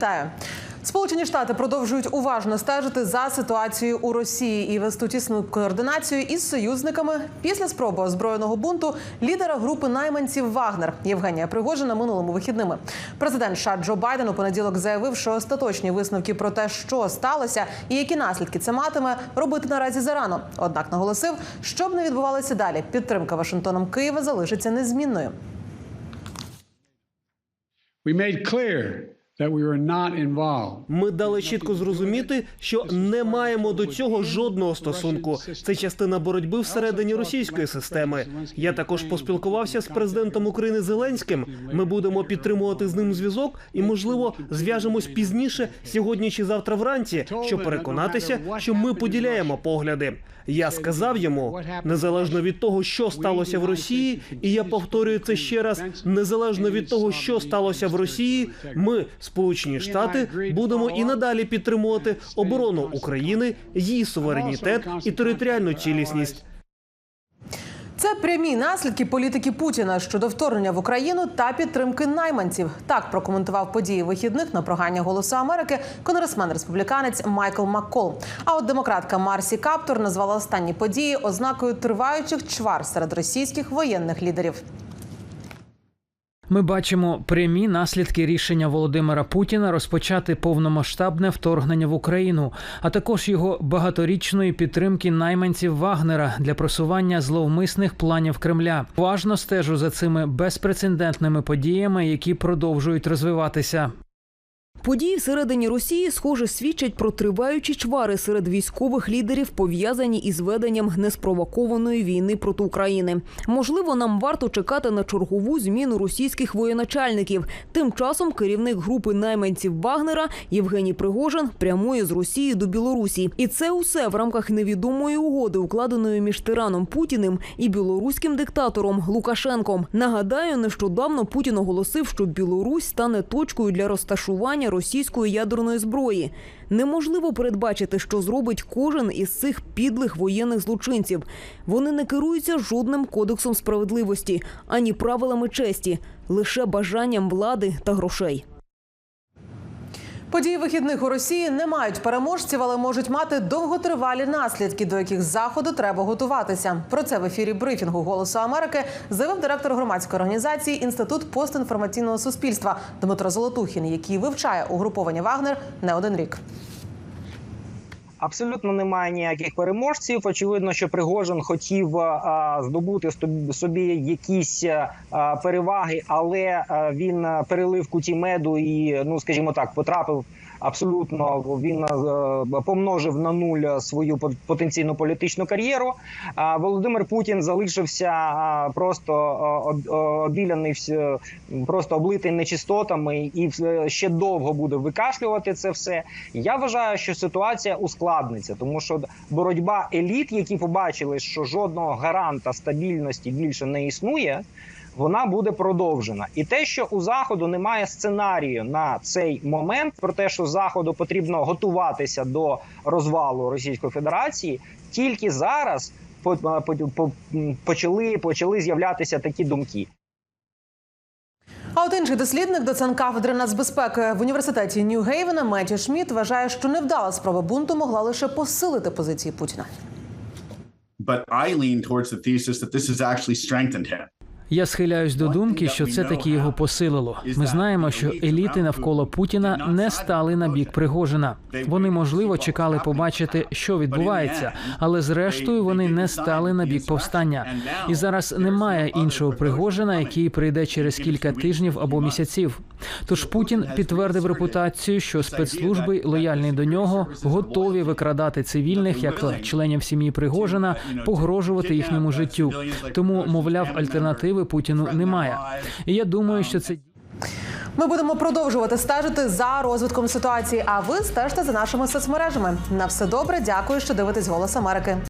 Вітаю. Сполучені Штати продовжують уважно стежити за ситуацією у Росії і вести тісну координацію із союзниками після спроби озброєного бунту лідера групи найманців Вагнер Євгенія Пригожина минулими вихідними. Президент США Джо Байден у понеділок заявив, що остаточні висновки про те, що сталося і які наслідки це матиме, робити наразі зарано. Однак наголосив, що б не відбувалося далі, підтримка Вашингтоном Києва залишиться незмінною. We made clear Ми дали чітко зрозуміти, що не маємо до цього жодного стосунку. Це частина боротьби всередині російської системи. Я також поспілкувався з президентом України Зеленським. Ми будемо підтримувати з ним зв'язок і, можливо, зв'яжемось пізніше сьогодні чи завтра вранці, щоб переконатися, що ми поділяємо погляди. Я сказав йому, незалежно від того, що сталося в Росії, і я повторюю це ще раз. Незалежно від того, що сталося в Росії, ми, Сполучені Штати, будемо і надалі підтримувати оборону України, її суверенітет і територіальну цілісність. Це прямі наслідки політики Путіна щодо вторгнення в Україну та підтримки найманців. Так прокоментував події вихідних на програмі Голосу Америки конгресмен республіканець Майкл Маккол. А от демократка Марсі Каптор назвала останні події ознакою триваючих чвар серед російських воєнних лідерів. Ми бачимо прямі наслідки рішення Володимира Путіна розпочати повномасштабне вторгнення в Україну, а також його багаторічної підтримки найманців Вагнера для просування зловмисних планів Кремля. Важно стежу за цими безпрецедентними подіями, які продовжують розвиватися. Події всередині Росії, схоже, свідчать про триваючі чвари серед військових лідерів, пов'язані із веденням неспровокованої війни проти України. Можливо, нам варто чекати на чергову зміну російських воєначальників. Тим часом керівник групи найманців Вагнера Євгеній Пригожин прямує з Росії до Білорусі, і це усе в рамках невідомої угоди, укладеної між тираном Путіним і білоруським диктатором Лукашенком. Нагадаю, нещодавно Путін оголосив, що Білорусь стане точкою для розташування російської ядерної зброї. Неможливо передбачити, що зробить кожен із цих підлих воєнних злочинців. Вони не керуються жодним кодексом справедливості ані правилами честі, лише бажанням влади та грошей. Події вихідних у Росії не мають переможців, але можуть мати довготривалі наслідки, до яких заходу треба готуватися. Про це в ефірі брифінгу Голосу Америки заявив директор громадської організації Інститут постінформаційного суспільства Дмитро Золотухін, який вивчає угруповання Вагнер не один рік. Абсолютно немає ніяких переможців. Очевидно, що Пригожин хотів а, здобути стобі- собі якісь а, переваги, але він перелив куті меду і, ну скажімо так, потрапив. Абсолютно він е, помножив на нуль свою потенційну політичну кар'єру. Володимир Путін залишився просто а, обіляний просто облитий нечистотами і ще довго буде викашлювати це все. Я вважаю, що ситуація ускладниться, тому що боротьба еліт, які побачили, що жодного гаранта стабільності більше не існує. Вона буде продовжена, і те, що у заходу немає сценарію на цей момент, про те, що заходу потрібно готуватися до розвалу Російської Федерації, тільки зараз по- почали, почали з'являтися такі думки. А от інший дослідник, доцент кафедри нацбезпеки в університеті Нью-Гейвена Меттю Шмідт вважає, що невдала спроба бунту могла лише посилити позиції Путіна. But I lean towards the thesis that this has actually strengthened him. Я схиляюсь до думки, що це таки його посилило. Ми знаємо, що еліти навколо Путіна не стали на бік Пригожина. Вони можливо чекали побачити, що відбувається, але зрештою вони не стали на бік повстання. І зараз немає іншого Пригожина, який прийде через кілька тижнів або місяців. Тож Путін підтвердив репутацію, що спецслужби лояльні до нього готові викрадати цивільних, як членів сім'ї Пригожина, погрожувати їхньому життю. Тому, мовляв, альтернативи Путіну немає. І я думаю, що це Ми будемо продовжувати стежити за розвитком ситуації. А ви стежте за нашими соцмережами. На все добре. Дякую, що дивитесь Голос Америки.